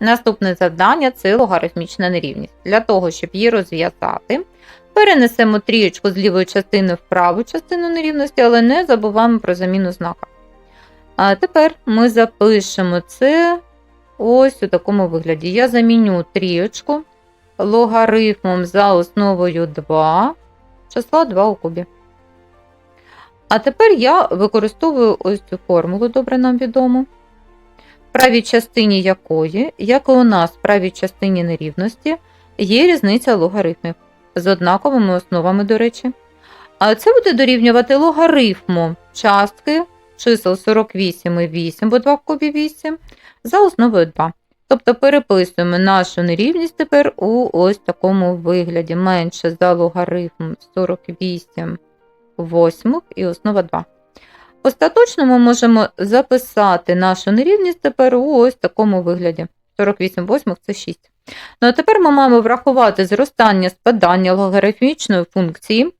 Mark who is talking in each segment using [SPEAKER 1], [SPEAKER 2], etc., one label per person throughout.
[SPEAKER 1] Наступне завдання це логарифмічна нерівність. Для того, щоб її розв'язати, перенесемо трієчку з лівої частини в праву частину нерівності, але не забуваємо про заміну знака. А тепер ми запишемо це ось у такому вигляді. Я заміню трієчку логарифмом за основою 2 числа 2 у кубі. А тепер я використовую ось цю формулу, добре нам відомо, в правій частині якої, як і у нас в правій частині нерівності, є різниця логарифмів з однаковими основами, до речі. А це буде дорівнювати логарифму частки чисел 48 і 8, бо 2 в кубі 8, за основою 2. Тобто переписуємо нашу нерівність тепер у ось такому вигляді. Менше за логарифм 48 восьмих і основа 2. Остаточно ми можемо записати нашу нерівність тепер у ось такому вигляді. 48 восьмих – це 6. Ну а тепер ми маємо врахувати зростання спадання логарифмічної функції,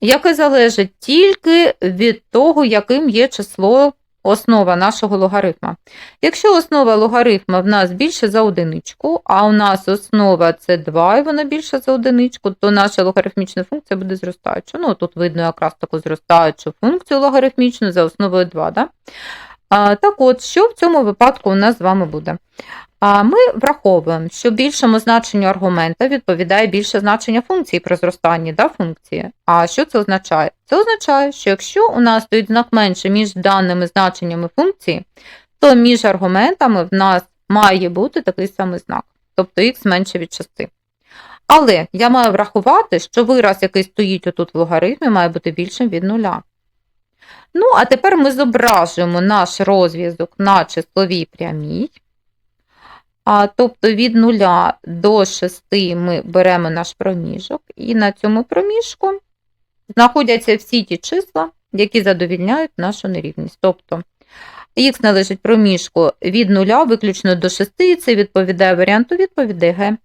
[SPEAKER 1] яке залежить тільки від того, яким є число основа нашого логарифма. Якщо основа логарифма в нас більше за одиничку, а у нас основа це 2 і вона більше за одиничку, то наша логарифмічна функція буде зростаюча. Ну, тут видно якраз таку зростаючу функцію логарифмічну за основою 2. Да? А, так от, що в цьому випадку у нас з вами буде? Ми враховуємо, що більшому значенню аргумента відповідає більше значення функції при зростанні да, функції. А що це означає? Це означає, що якщо у нас стоїть знак менше між даними значеннями функції, то між аргументами в нас має бути такий самий знак, тобто х менше від 6. Але я маю врахувати, що вираз, який стоїть отут в логарифмі, має бути більшим від нуля. Ну, а тепер ми зображуємо наш розв'язок на числовій прямій. А, тобто від 0 до 6 ми беремо наш проміжок, і на цьому проміжку знаходяться всі ті числа, які задовільняють нашу нерівність. Тобто х належить проміжку від 0 виключно до 6, і це відповідає варіанту відповіді Г.